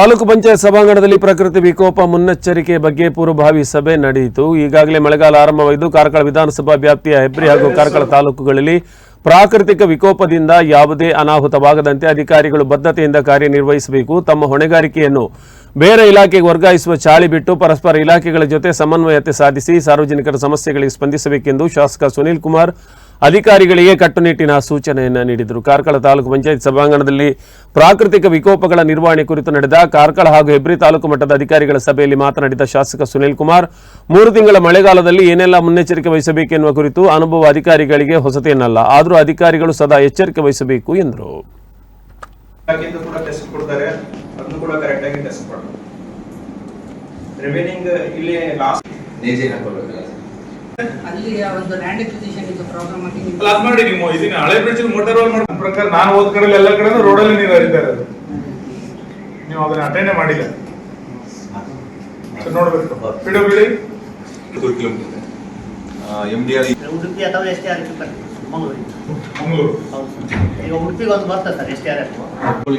ತಾಲೂಕು ಪಂಚಾಯತ್ ಸಭಾಂಗಣದಲ್ಲಿ ಪ್ರಕೃತಿ ವಿಕೋಪ ಮುನ್ನೆಚ್ಚರಿಕೆ ಬಗ್ಗೆ ಪೂರ್ವಭಾವಿ ಸಭೆ ನಡೆಯಿತು. ಈಗಾಗಲೇ ಮಳೆಗಾಲ ಆರಂಭವಾಗಿದ್ದು, ಕಾರ್ಕಳ ವಿಧಾನಸಭಾ ವ್ಯಾಪ್ತಿಯ ಹೆಬ್ರಿ ಹಾಗೂ ಕಾರ್ಕಳ ತಾಲೂಕುಗಳಲ್ಲಿ ಪ್ರಾಕೃತಿಕ ವಿಕೋಪದಿಂದ ಯಾವುದೇ ಅನಾಹುತವಾಗದಂತೆ ಅಧಿಕಾರಿಗಳು ಬದ್ಧತೆಯಿಂದ ಕಾರ್ಯನಿರ್ವಹಿಸಬೇಕು. ತಮ್ಮ ಹೊಣೆಗಾರಿಕೆಯನ್ನು ಬೇರೆ ಇಲಾಖೆಗೆ ವರ್ಗಾಯಿಸುವ ಚಾಳಿ ಬಿಟ್ಟು ಪರಸ್ಪರ ಇಲಾಖೆಗಳ ಜೊತೆ ಸಮನ್ವಯತೆ ಸಾಧಿಸಿ ಸಾರ್ವಜನಿಕರ ಸಮಸ್ಯೆಗಳಿಗೆ ಸ್ಪಂದಿಸಬೇಕೆಂದು ಶಾಸಕ ಸುನೀಲ್ ಕುಮಾರ್ ಅಧಿಕಾರಿಗಳಿಗೆ ಕಟ್ಟುನಿಟ್ಟಿನ ಸೂಚನೆಯನ್ನು ನೀಡಿದರು. ಕಾರ್ಕಳ ತಾಲೂಕು ಪಂಚಾಯತ್ ಸಭಾಂಗಣದಲ್ಲಿ ಪ್ರಾಕೃತಿಕ ವಿಕೋಪಗಳ ನಿರ್ವಹಣೆ ಕುರಿತು ನಡೆದ ಕಾರ್ಕಳ ಹಾಗೂ ಹೆಬ್ರಿ ತಾಲೂಕು ಮಟ್ಟದ ಅಧಿಕಾರಿಗಳ ಸಭೆಯಲ್ಲಿ ಮಾತನಾಡಿದ ಶಾಸಕ ಸುನೀಲ್ ಕುಮಾರ್, ಮೂರು ತಿಂಗಳ ಮಳೆಗಾಲದಲ್ಲಿ ಏನೆಲ್ಲ ಮುನ್ನೆಚ್ಚರಿಕೆ ವಹಿಸಬೇಕೆನ್ನುವ ಕುರಿತು ಅನುಭವ ಅಧಿಕಾರಿಗಳಿಗೆ ಹೊಸತೇನಲ್ಲ ಆದರೂ ಅಧಿಕಾರಿಗಳು ಸದಾ ಎಚ್ಚರಿಕೆ ವಹಿಸಬೇಕು ಎಂದರು. ಕೂಡ ಟೆಸ್ಟ್ ಕೊಡ್ತಾರೆ. ಅದನ್ನು ಕೂಡ ಕರೆಕ್ಟ್ ಆಗಿ ಟೆಸ್ಟ್ ಮಾಡ್ತಾರೆ ರಿಮೈನಿಂಗ್ ಇಲ್ಲಿ ಲಾಸ್ಟ್ ನೇಜೆ ಹಾಕೋಬೇಕಲ್ಲ ಅಲ್ಲಿ ಒಂದು ಲ್ಯಾಂಡ್ ಎಕ್ವಿಸಿಷನ್ ಇದು ಪ್ರಾಬ್ಲಮ್ ಆಗಿ ನಿಮ್ಗೆ ಅಲ್ಲ ಅದ್ ಮಾಡಿ ನೀವು ಇದನ್ನ ಹಳೆ ಬ್ರಿಡ್ಜ್ ಮೋಟರ್ ರೋಲ್ ಮಾಡೋ ಪ್ರಕಾರ ನಾನು ಹೋದ ಕಡೆ ಎಲ್ಲ ಕಡೆ ರೋಡಲ್ಲಿ ನೀರು ಹರಿತಾ ಇರೋದು. ನೀವು ಅದನ್ನ ಅಟೆಂಡ್ ಮಾಡಿಲ್ಲ. ನೋಡ್ಬೇಕು. ಬಿಡು ಬಿಡಿ. ಮೂರು kilometre M D R Udupi ಅಥವಾ S T R F Mangaluru Mangaluru. ಹೌದು. ಸರ್ ಈಗ ಉಡುಪಿಗೆ ಒಂದು ಬರ್ತದೆ sir S T R F.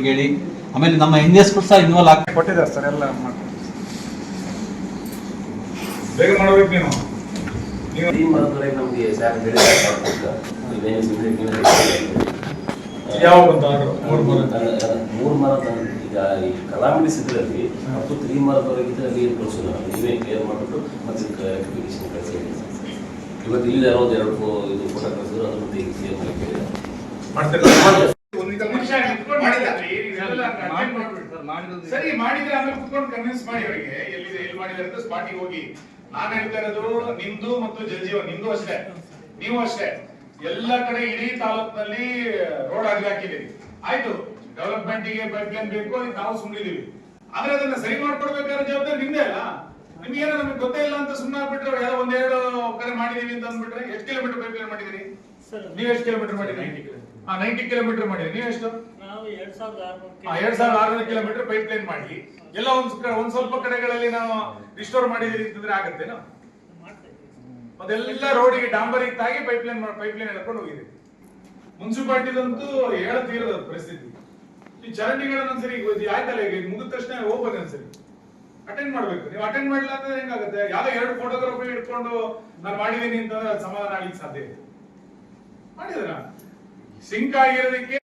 ಹೇಳಿ ಆಮೇಲೆ ನಮ್ಮ ಎನ್ ಕೂಡ ಸಹ ಇನ್ವಾಲ್ವ್ ಆಗಿ ಕೊಟ್ಟಿದ್ದಾರೆ ಸರ್ ಎಲ್ಲ ಮಾಡ್ಕೊಂಡು ಬೇಗ ಮಾಡಬೇಕು ನೀವು ನಮಗೆ ಸ್ಯಾರ್ ಹೇಳಿದ ಯಾವ ಬಂತ ಮೂರು ಮೂರು? ಮೂರು ಮರ ಈಗ ಈ ಕಲಾಮಿಡಿಸ್ ಇದರಲ್ಲಿ ಮತ್ತು ತ್ರೀ ಮರದವರೆಗೆ ಇದರಲ್ಲಿ ಏನು ಕಳಿಸೋಣ ನೀವೇ ಕ್ಲಿಯರ್ ಮಾಡಿಬಿಟ್ಟು ಮತ್ತೆ ಕಳಿಸಿ ಇವತ್ತು ಇಲ್ಲಿ ಯಾರೋ ಒಂದು ಎರಡು ಫೋ- ಇದು ಫೋಟೋ ಕಳಿಸಿದ್ರು ಅದ್ರ ಬಗ್ಗೆ ಈಗ ಕ್ಲಿಯರ್ ಮಾಡಿ ಕೇಳಿದೆ. ಮಾಡ್ತಾರೆ. ಒಂದು ನಿಮಿಷ ಮಾಡಿದ್ರಿ, ನೀವೆಲ್ಲ attend ಮಾಡ್ಬಿಡಿ. ಸರಿ ಮಾಡಿದ್ರೆ ಆಮೇಲೆ ಕುತ್ಕೊಂಡು ಕನ್ವಿನ್ಸ್ ಮಾಡಿ ಅವರಿಗೆ. ಎಲ್ಲಿದೆ ಎಲ್ಲಿ ಮಾಡಿದ್ದಾರೆ ಅಂತ ಸ್ಪಾಟಿಗೆ ಹೋಗಿ. ನಾನು ಹೇಳ್ತಾ ಇರೋದು ನಿಮ್ದು ಮತ್ತು ಜಲಜೀವನ್ ನಿಮ್ದು ಅಷ್ಟೇ. ನೀವು ಅಷ್ಟೇ. ಎಲ್ಲ ಕಡೆ ಇಡೀ ತಾಲೂಕಿನಲ್ಲಿ ರೋಡ್ ಆಗಿ ಹಾಕಿದ್ದೀರಿ. ಆಯ್ತು ಡೆವಲಪ್ಮೆಂಟ್ಗೆ ಪೈಪ್ ಲೈನ್ ಬೇಕು ಅದಕ್ಕೆ ನಾವು ಸುಮ್ಮನಿದೀವಿ ಆದ್ರೆ ಅದನ್ನ ಸರಿ ಮಾಡ್ಕೊಡ್ಬೇಕಾದ್ರೆ ಜವಾಬ್ದಾರಿ ನಿಮ್ದೇ ಅಲ್ಲ? ನಿಮ್ಗೆ ಏನೋ ನಮಗೆ ಗೊತ್ತೇ ಇಲ್ಲ ಅಂತ ಸುಮ್ಮನೆ ಆಗ್ಬಿಟ್ರೆ ಯಾರೋ ಒಂದೆರಡು ಮಾಡಿದೀವಿ ಅಂತ ಅಂದ್ಬಿಟ್ರೆ ಎಷ್ಟು ಕಿಲೋಮೀಟರ್ ಪೈಪ್ ಲೈನ್ ಮಾಡಿದಿರಿ? ನೀವು ಎಷ್ಟು ಕಿಲೋಮೀಟರ್ ಮಾಡಿದ್ರಿ? ಹಾ ನೈಂಟಿ ಕಿಲೋಮೀಟರ್ ಮಾಡಿದ್ರಿ. ನೀವು ಎಷ್ಟು? ಎರಡ್ ಸಾವಿರದ ಆರ್ನೂರು ಕಿಲೋಮೀಟರ್ ಪೈಪ್ ಲೈನ್ ಮಾಡಿ. ಎಲ್ಲ ಒಂದ್ ಒಂದ್ ಸ್ವಲ್ಪ ಕಡೆಗಳಲ್ಲಿ ನಾವು ರಿಸ್ಟೋರ್ ಮಾಡಿದೀರಿ ಅಂತಂದ್ರೆ ಆಗತ್ತೇನೋ? ಅದೆಲ್ಲ ರೋಡಿಗೆ ಡಾಂಬರಿಗೆ ತಾಗಿ ಪೈಪ್ ಲೈನ್ ಪೈಪ್ ಲೈನ್ ಎಳ್ಕೊಂಡು ಹೋಗಿದೆ ಮುನ್ಸಿಪಾಲಿಟಿದಂತೂ ಹೇಳತೀರದ ಪರಿಸ್ಥಿತಿ. ಈ ಚರಂಡಿಗಳನ್ನ ಸರಿ ಆಯ್ತಲ್ಲ ಈಗ ಮುಗಿದ ತಕ್ಷಣ ಹೋಗ್ಬೋದು ಒಂದ್ಸರಿ. ಅಟೆಂಡ್ ಮಾಡ್ಬೇಕು. ನೀವು ಅಟೆಂಡ್ ಮಾಡಿಲ್ಲ ಅಂದ್ರೆ ಹೆಂಗಾಗುತ್ತೆ? ಯಾವ್ದೋ ಎರಡು ಫೋಟೋಗ್ರಾಫಿ ಇಟ್ಕೊಂಡು ನಾನು ಮಾಡಿದೀನಿ ಅಂತಂದ್ರೆ ಸಮಾಧಾನ ಆಗ್ಲಿಕ್ಕೆ ಸಾಧ್ಯ ಇದೆ ಮಾಡಿದ್ರ ಸಿಂಕ್ ಆಗಿರೋದಕ್ಕೆ